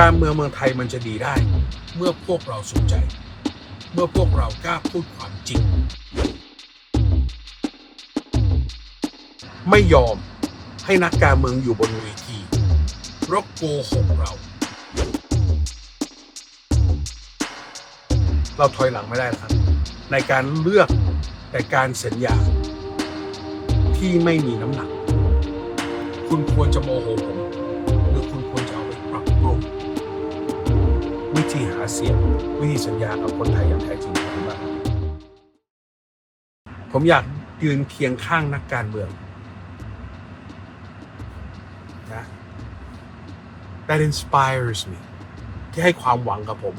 การเมืองเมืองไทยมันจะดีได้ เมื่อพวกเราสนใจ เมื่อพวกเรากล้าพูดความจริง ไม่ยอมให้นักการเมืองอยู่บนเวทีรกโกหกเรา เราถอยหลังไม่ได้แล้วครับ ในการเลือกแต่การสัญญาที่ไม่มีน้ำหนัก คุณควรจะโมโหผม วิธีหาเสียงวิธีสัญญากับคนไทยอย่างแท้จริงขอบคุณมากครับผมอยากยืนเคียงข้างนักการเมืองนะ that inspires me ที่ให้ความหวังกับผม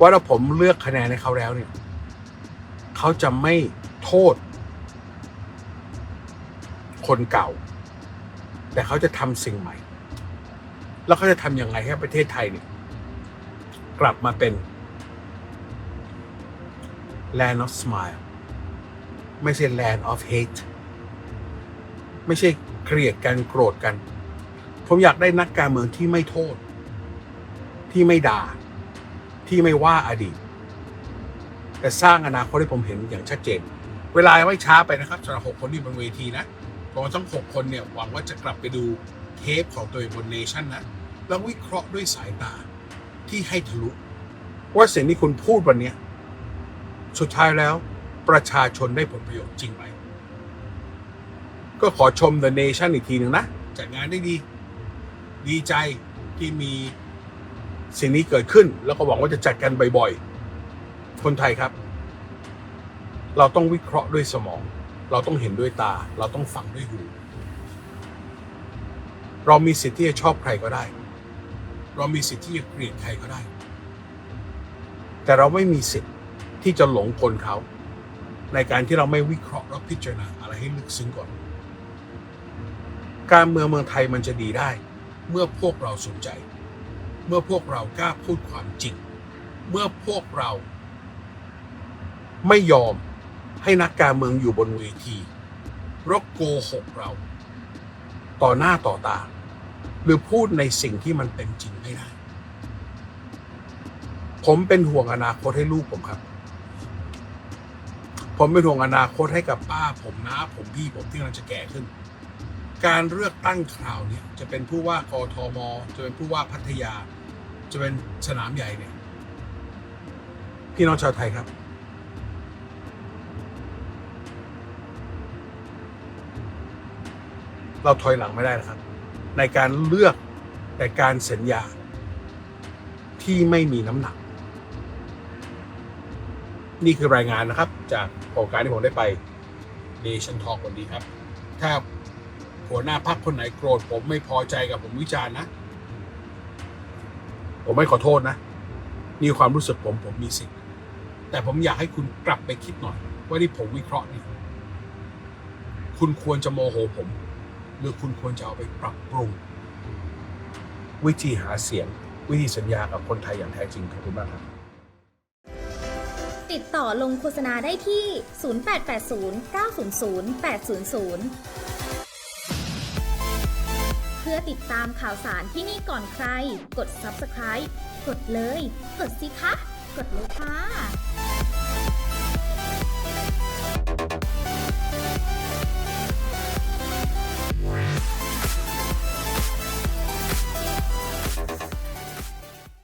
ว่าถ้าผมเลือกคะแนนให้เขาแล้วเนี่ย เขาจะไม่โทษ คนเก่า แต่เขาจะทำสิ่งใหม่ แล้วเขาจะทำยังไงให้ประเทศไทยเนี่ย กลับมาเป็น land of smile ไม่ใช่ land of hate ไม่ใช่เกลียดกันโกรธกัน ผมอยากได้นักการเมืองที่ไม่โทษ ที่ไม่ด่า ที่ไม่ว่าอดีต แต่สร้างอนาคตให้ผมเห็นอย่างชัดเจน เวลาไม่ช้าไปนะครับสำหรับหกคนที่บนเวทีนะผมว่าทั้งหกคนเนี่ยหวังว่าจะกลับไปดูเทปของตัวเองบนเนชั่นนะ แล้ววิเคราะห์ด้วยสายตา ที่ให้ทะลุว่าสิ่งที่คุณพูดวันนี้สุดท้ายแล้วประชาชนได้ผลประโยชน์จริงไหม ก็ขอชม The Nation อีกทีหนึ่งนะ จัดงานได้ดี ดีใจที่มีสิ่งนี้เกิดขึ้น แล้วก็หวังว่าจะจัดกันบ่อยๆ คนไทยครับ เราต้องวิเคราะห์ด้วยสมอง เราต้องเห็นด้วยตา เราต้องฟังด้วยหู เรามีสิทธิ์ที่จะชอบใครก็ได้ เรามีสิทธิ์ที่จะเกลียดใครก็ได้ แต่เราไม่มีสิทธิ์ที่จะหลงกลเขา ในการที่เราไม่วิเคราะห์และพิจารณาอะไรให้ลึกซึ้งก่อน การเมืองเมืองไทยมันจะดีได้ เมื่อพวกเราสนใจ เมื่อพวกเรากล้าพูดความจริง เมื่อพวกเรา ไม่ยอมให้นักการเมืองอยู่บนเวทีรกโกหกเรา ต่อหน้าต่อตา รือพูดในสิ่งที่มันเป็นจริงไม่ได้ ผมเป็นห่วงอนาคตให้ลูกผมครับ ผมเป็นห่วงอนาคตให้กับป้า ผมน้าผมพี่ผมที่กำลังจะแก่ขึ้น การเลือกตั้งคราวเนี่ยจะเป็นผู้ว่ากทม จะเป็นผู้ว่าพัทยา จะเป็นสนามใหญ่เนี่ย พี่น้องชาวไทยครับเราถอยหลังไม่ได้นะครับ ในการเลือกแต่การสัญญาที่ไม่มีน้ำหนัก นี่คือรายงานนะครับ จากโครงการที่ผมได้ไปเนชั่นทอกวันนี้ครับ ถ้าหัวหน้าพักคนไหนโกรธผมไม่พอใจกับผมวิจารณ์นะ ผมไม่ขอโทษนะ นี่ความรู้สึกผมผมมีสิทธิ์แต่ผมอยากให้คุณกลับไปคิดหน่อย ว่าที่ผมวิเคราะห์นี่คุณควรจะโมโหผม หรือคุณควรจะเอาไปปรับปรุง วิธีหาเสียง วิธีสัญญากับคนไทยอย่างแท้จริงขอบคุณมากครับ ติดต่อลงโฆษณาได้ที่ 0880 900 800 เพื่อติดตามข่าวสารที่นี่ก่อนใคร กด subscribe กดเลย กดสิคะ กดเลยค่ะ